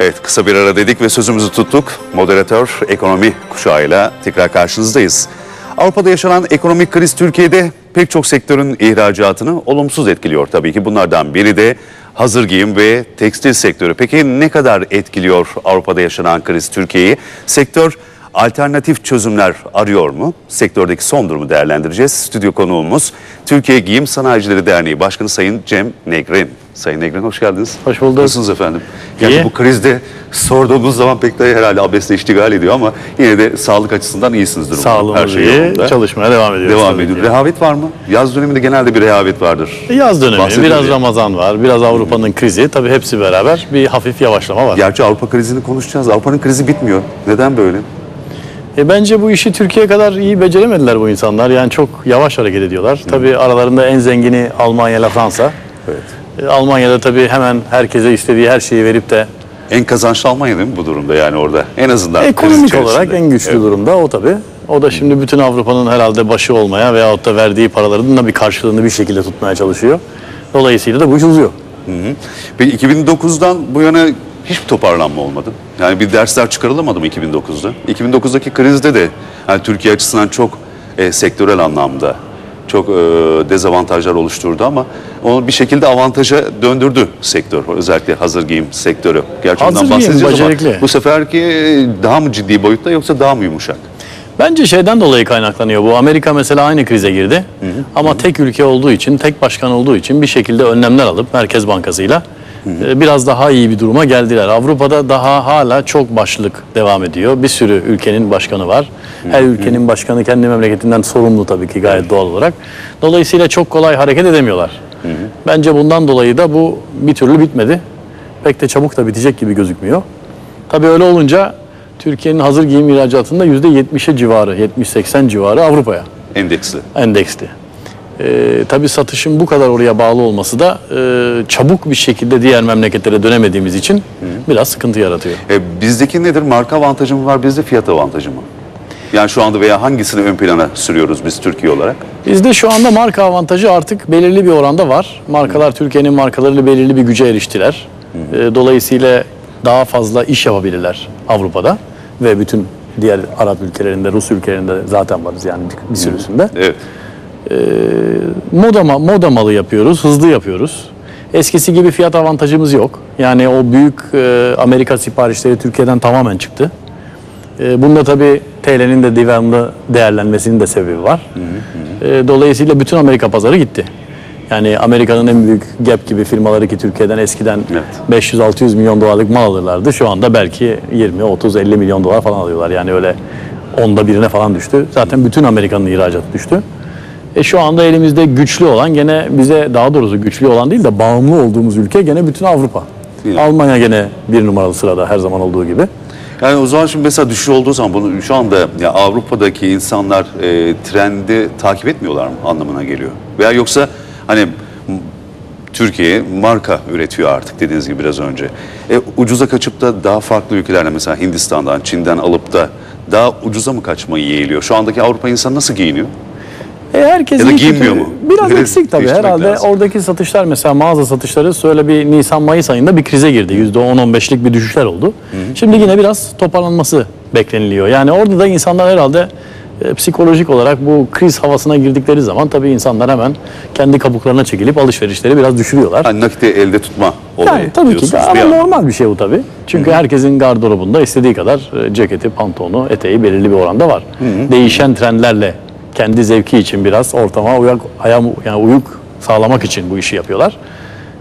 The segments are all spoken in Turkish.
Evet kısa bir ara dedik ve sözümüzü tuttuk. Moderatör ekonomi kuşağıyla tekrar karşınızdayız. Avrupa'da yaşanan ekonomik kriz Türkiye'de pek çok sektörün ihracatını olumsuz etkiliyor tabii ki. Bunlardan biri de hazır giyim ve tekstil sektörü. Peki ne kadar etkiliyor Avrupa'da yaşanan kriz Türkiye'yi? Sektör alternatif çözümler arıyor mu? Sektördeki son durumu değerlendireceğiz. Stüdyo konuğumuz Türkiye Giyim Sanayicileri Derneği Başkanı Sayın Cem Negrin. Sayın Negrin hoş geldiniz. Hoş bulduk. Nasılsınız efendim? Yani İyi. bu krizde sorduğumuz zaman pek de herhalde abesle iştigal ediyor ama yine de sağlık açısından iyisinizdir. umarım. Sağlığımız Her şey iyi, yolunda. çalışmaya devam ediyoruz. Devam ediyor. Rehavet var mı? Yaz döneminde genelde bir rehavet vardır. Yaz dönemi, Bahsedildi. biraz Ramazan var, biraz Avrupa'nın krizi. Tabii hepsi beraber bir hafif yavaşlama var. Gerçi Avrupa krizini konuşacağız. Avrupa'nın krizi bitmiyor. Neden böyle? E, bence bu işi Türkiye kadar iyi beceremediler bu insanlar. Yani çok yavaş hareket ediyorlar. Tabii aralarında en zengini Almanya ile Fransa. Evet. E, Almanya'da tabii hemen herkese istediği her şeyi verip de En kazançlı Almanya değil mi bu durumda yani orada? En azından kriz ekonomik içerisinde. olarak en güçlü Evet. durumda o tabii. O da şimdi bütün Avrupa'nın herhalde başı olmaya veyahut da verdiği paraların da bir karşılığını bir şekilde tutmaya çalışıyor. Dolayısıyla da bu iş uzuyor. Peki 2009'dan bu yana hiçbir toparlanma olmadı. Yani bir dersler çıkarılamadı mı 2009'da? 2009'daki krizde de yani Türkiye açısından çok e, sektörel anlamda çok e, dezavantajlar oluşturdu ama onu bir şekilde avantaja döndürdü sektör. Özellikle hazır giyim sektörü. Gerçi Hazır ondan giyim, bahsedeceğiz ama bu seferki daha mı ciddi boyutta yoksa daha mı yumuşak? Bence şeyden dolayı kaynaklanıyor bu. Amerika mesela aynı krize girdi. Ama tek ülke olduğu için, tek başkan olduğu için bir şekilde önlemler alıp Merkez Bankası'yla e, biraz daha iyi bir duruma geldiler. Avrupa'da daha hala çok başlık devam ediyor. Bir sürü ülkenin başkanı var. Her ülkenin başkanı kendi memleketinden sorumlu tabii ki gayet doğal olarak. Dolayısıyla çok kolay hareket edemiyorlar. Bence bundan dolayı da bu bir türlü bitmedi. Pek de çabuk da bitecek gibi gözükmüyor. Tabii öyle olunca Türkiye'nin hazır giyim ihracatında %70'e civarı, 70-80 civarı Avrupa'ya Endeksli. endeksli. Ee, tabii satışın bu kadar oraya bağlı olması da e, çabuk bir şekilde diğer memleketlere dönemediğimiz için biraz sıkıntı yaratıyor. E, bizdeki nedir? Marka avantajı mı var bizde fiyat avantajı mı? Yani şu anda veya hangisini ön plana sürüyoruz biz Türkiye olarak? Bizde şu anda marka avantajı artık belirli bir oranda var. Markalar Türkiye'nin markalarıyla belirli bir güce eriştiler. Ee, dolayısıyla daha fazla iş yapabilirler Avrupa'da ve bütün diğer Arap ülkelerinde, Rus ülkelerinde zaten varız yani bir sürüsünde. Evet. Moda, ma- moda malı yapıyoruz, hızlı yapıyoruz. Eskisi gibi fiyat avantajımız yok. Yani o büyük e, Amerika siparişleri Türkiye'den tamamen çıktı. E, bunda tabii TL'nin de devamlı değerlenmesinin de sebebi var. E, dolayısıyla bütün Amerika pazarı gitti. Yani Amerika'nın en büyük Gap gibi firmaları ki Türkiye'den eskiden Evet. 500-600 milyon dolarlık mal alırlardı. Şu anda belki 20, 30, 50 milyon dolar falan alıyorlar. Yani öyle onda birine falan düştü. Zaten bütün Amerika'nın ihracatı düştü. E şu anda elimizde güçlü olan gene bize daha doğrusu güçlü olan değil de bağımlı olduğumuz ülke gene bütün Avrupa. Yani. Almanya gene bir numaralı sırada her zaman olduğu gibi. Yani o zaman şimdi mesela düşüş olduğu zaman bunu şu anda ya Avrupa'daki insanlar e, trendi takip etmiyorlar mı anlamına geliyor? Veya yoksa hani Türkiye marka üretiyor artık dediğiniz gibi biraz önce. E, ucuza kaçıp da daha farklı ülkelerden mesela Hindistan'dan, Çin'den alıp da daha ucuza mı kaçmayı yeğliyor? Şu andaki Avrupa insanı nasıl giyiniyor? E herkes Ya da iyi giyinmiyor mu? Biraz eksik tabii herhalde. lazım. Oradaki satışlar mesela mağaza satışları şöyle bir Nisan-Mayıs ayında bir krize girdi. %10-15'lik bir düşüşler oldu. Şimdi yine biraz toparlanması bekleniliyor. Yani orada da insanlar herhalde e, psikolojik olarak bu kriz havasına girdikleri zaman tabii insanlar hemen kendi kabuklarına çekilip alışverişleri biraz düşürüyorlar. Hani nakiti elde tutma olayı Yani tabii ki de ama yandan. normal bir şey bu tabii. Çünkü herkesin gardırobunda istediği kadar e, ceketi, pantolonu, eteği belirli bir oranda var. Değişen trendlerle kendi zevki için biraz ortama uyak, ayam, yani uyuk sağlamak için bu işi yapıyorlar.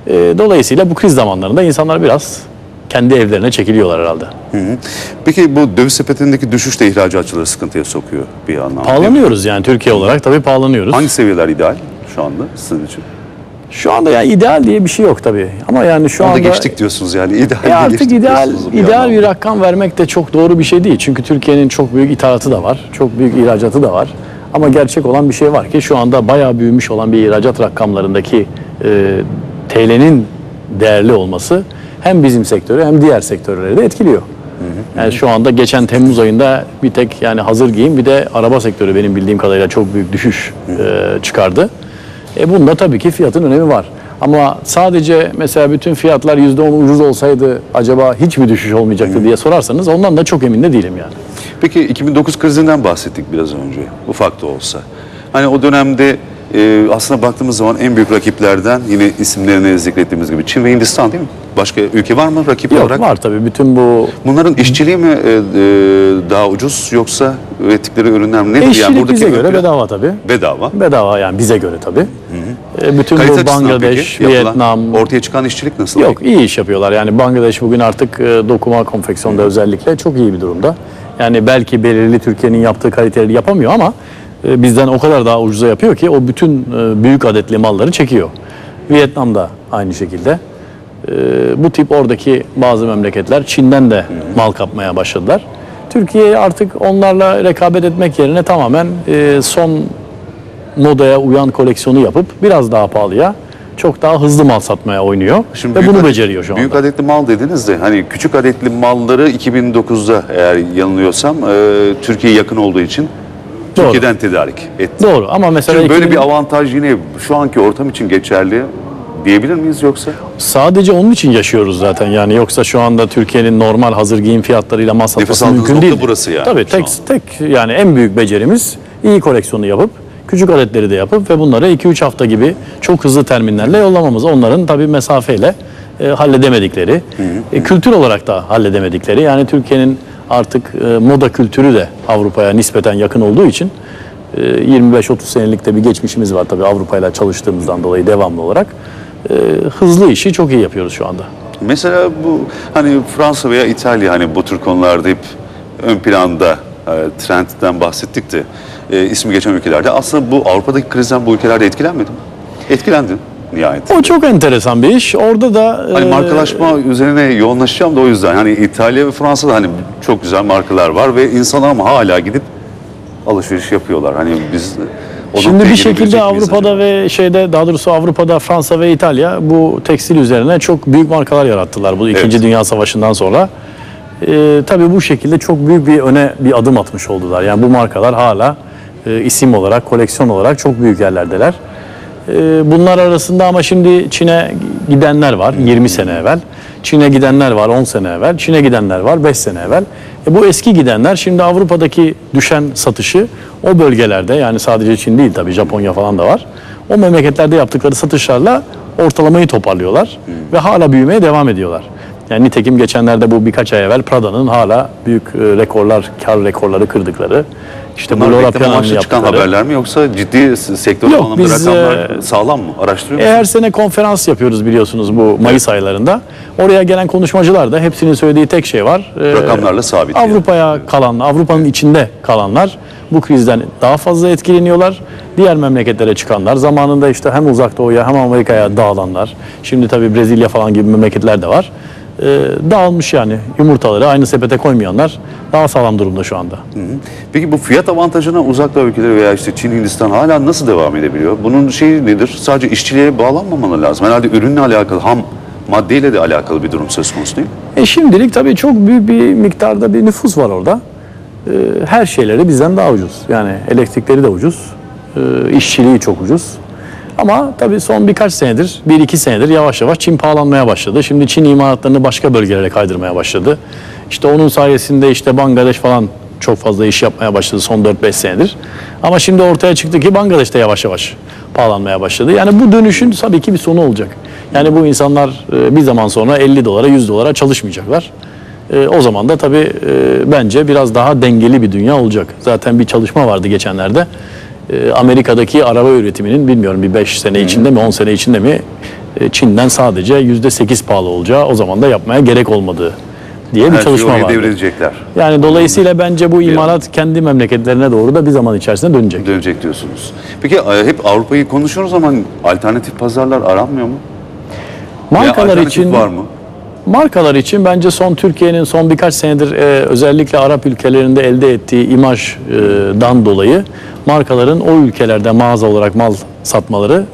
E, dolayısıyla bu kriz zamanlarında insanlar biraz kendi evlerine çekiliyorlar herhalde. Hı hı. Peki bu döviz sepetindeki düşüş de ihracatçıları sıkıntıya sokuyor bir anlamda. Pahalanıyoruz yani Türkiye olarak tabii pahalanıyoruz. Hangi seviyeler ideal şu anda sizin için? Şu anda yani ideal diye bir şey yok tabii. Ama yani şu Onu da anda geçtik diyorsunuz yani ideal E artık ideal bir ideal bir rakam vermek de çok doğru bir şey değil. Çünkü Türkiye'nin çok büyük ithalatı da var. Çok büyük ihracatı da var. Ama gerçek olan bir şey var ki şu anda bayağı büyümüş olan bir ihracat rakamlarındaki e, TL'nin değerli olması hem bizim sektörü hem diğer sektörleri de etkiliyor. Yani şu anda geçen Temmuz ayında bir tek yani hazır giyim bir de araba sektörü benim bildiğim kadarıyla çok büyük düşüş e, çıkardı. E bunda tabii ki fiyatın önemi var. Ama sadece mesela bütün fiyatlar %10 ucuz olsaydı acaba hiç mi düşüş olmayacaktı diye sorarsanız ondan da çok emin de değilim yani. Peki 2009 krizinden bahsettik biraz önce. Ufak da olsa. Hani o dönemde e, aslında baktığımız zaman en büyük rakiplerden yine isimlerini zikrettiğimiz gibi Çin ve Hindistan değil mi? Başka ülke var mı rakip Yok olarak? var tabii bütün bu Bunların işçiliği mi e, e, daha ucuz yoksa ürettikleri ürünler mi? Nedir eşçilik bize ön göre plan? bedava tabii. Bedava. Bedava yani bize göre tabii. E, bütün Kalite bu Bangladeş, peki yapılan, Vietnam, ortaya çıkan işçilik nasıl? Yok iyi iş yapıyorlar. Yani Bangladeş bugün artık e, dokuma konfeksiyonda özellikle çok iyi bir durumda. Yani belki belirli Türkiye'nin yaptığı kaliteleri yapamıyor ama e, bizden o kadar daha ucuza yapıyor ki o bütün e, büyük adetli malları çekiyor. Vietnam'da aynı şekilde. E, bu tip oradaki bazı memleketler Çin'den de mal kapmaya başladılar. Türkiye artık onlarla rekabet etmek yerine tamamen e, son modaya uyan koleksiyonu yapıp biraz daha pahalıya çok daha hızlı mal satmaya oynuyor. Ve büyük bunu adet- beceriyor şu anda. Büyük adetli mal dediniz de hani küçük adetli malları 2009'da eğer yanılıyorsam e, Türkiye'ye yakın olduğu için Doğru. Türkiye'den tedarik etti. Doğru ama mesela Şimdi böyle 2000 bir avantaj yine şu anki ortam için geçerli diyebilir miyiz yoksa? sadece onun için yaşıyoruz zaten yani yoksa şu anda Türkiye'nin normal hazır giyim fiyatlarıyla mal satması mümkün değil. burası yani Tabii tek, tek yani en büyük becerimiz iyi koleksiyonu yapıp küçük adetleri de yapıp ve bunları 2-3 hafta gibi çok hızlı terminlerle yollamamız. Onların tabii mesafeyle e, halledemedikleri, e, kültür olarak da halledemedikleri yani Türkiye'nin artık e, moda kültürü de Avrupa'ya nispeten yakın olduğu için e, 25-30 senelik de bir geçmişimiz var tabii Avrupa ile çalıştığımızdan dolayı devamlı olarak. E, hızlı işi çok iyi yapıyoruz şu anda. Mesela bu hani Fransa veya İtalya hani bu tür konularda hep ön planda e, trendden bahsettik de e, ismi geçen ülkelerde aslında bu Avrupa'daki krizden bu ülkelerde etkilenmedi mi? Etkilendi nihayet. O çok enteresan bir iş. Orada da Hani e, markalaşma üzerine yoğunlaşacağım da o yüzden. Hani İtalya ve Fransa'da hani çok güzel markalar var ve insanlar ama hala gidip alışveriş yapıyorlar. Hani biz Şimdi bir şekilde Avrupa'da ve şeyde daha doğrusu Avrupa'da Fransa ve İtalya bu tekstil üzerine çok büyük markalar yarattılar bu İkinci Dünya Savaşı'ndan sonra. Ee, tabii bu şekilde çok büyük bir öne bir adım atmış oldular. Yani bu markalar hala e, isim olarak, koleksiyon olarak çok büyük yerlerdeler. Ee, bunlar arasında ama şimdi Çin'e gidenler var 20 sene evvel. Çin'e gidenler var 10 sene evvel. Çin'e gidenler var 5 sene evvel. E, bu eski gidenler şimdi Avrupa'daki düşen satışı o bölgelerde yani sadece Çin değil tabii Japonya falan da var. O memleketlerde yaptıkları satışlarla ortalamayı toparlıyorlar ve hala büyümeye devam ediyorlar. Yani nitekim geçenlerde bu birkaç ay evvel Prada'nın hala büyük e, rekorlar, kar rekorları kırdıkları. İşte bu Bunlar Laura reklam Piana'nın amaçlı çıkan yaptıkları. haberler mi yoksa ciddi sektör Yok, anlamda biz, rakamlar e, sağlam mı? Araştırıyor E, musunuz? her sene konferans yapıyoruz biliyorsunuz bu Mayıs aylarında. Oraya gelen konuşmacılar da hepsinin söylediği tek şey var. Rakamlarla sabit yani. Avrupa'ya kalan, Avrupa'nın içinde kalanlar bu krizden daha fazla etkileniyorlar. Diğer memleketlere çıkanlar, zamanında işte hem uzak doğuya hem Amerika'ya dağılanlar. Şimdi tabii Brezilya falan gibi memleketler de var. E, dağılmış yani yumurtaları aynı sepete koymayanlar daha sağlam durumda şu anda. Peki bu fiyat avantajına uzak doğu ülkeleri veya işte Çin, Hindistan hala nasıl devam edebiliyor? Bunun şeyi nedir? Sadece işçiliğe bağlanmamalı lazım. Herhalde ürünle alakalı, ham maddeyle de alakalı bir durum söz konusu değil mi? E şimdilik tabii çok büyük bir miktarda bir nüfus var orada. E, her şeyleri bizden daha ucuz. Yani elektrikleri de ucuz, e, işçiliği çok ucuz. Ama tabii son birkaç senedir, bir iki senedir yavaş yavaş Çin pahalanmaya başladı. Şimdi Çin imalatlarını başka bölgelere kaydırmaya başladı. İşte onun sayesinde işte Bangladeş falan çok fazla iş yapmaya başladı son 4-5 senedir. Ama şimdi ortaya çıktı ki Bangladeş de yavaş yavaş pahalanmaya başladı. Yani bu dönüşün tabii ki bir sonu olacak. Yani bu insanlar e, bir zaman sonra 50 dolara 100 dolara çalışmayacaklar. E, o zaman da tabii e, bence biraz daha dengeli bir dünya olacak. Zaten bir çalışma vardı geçenlerde. E, Amerika'daki araba üretiminin bilmiyorum bir 5 sene içinde mi 10 sene içinde mi e, Çin'den sadece %8 pahalı olacağı o zaman da yapmaya gerek olmadığı diye bir Her şeyi çalışma oraya vardı. devredecekler. Yani dolayısıyla bence bu imalat kendi memleketlerine doğru da bir zaman içerisinde dönecek. Dönecek diyorsunuz. Peki e, hep Avrupa'yı konuşuyoruz ama alternatif pazarlar aranmıyor mu? Veya Markalar alternatif için var mı? Markalar için bence son Türkiye'nin son birkaç senedir e, özellikle Arap ülkelerinde elde ettiği imajdan dolayı markaların o ülkelerde mağaza olarak mal satmaları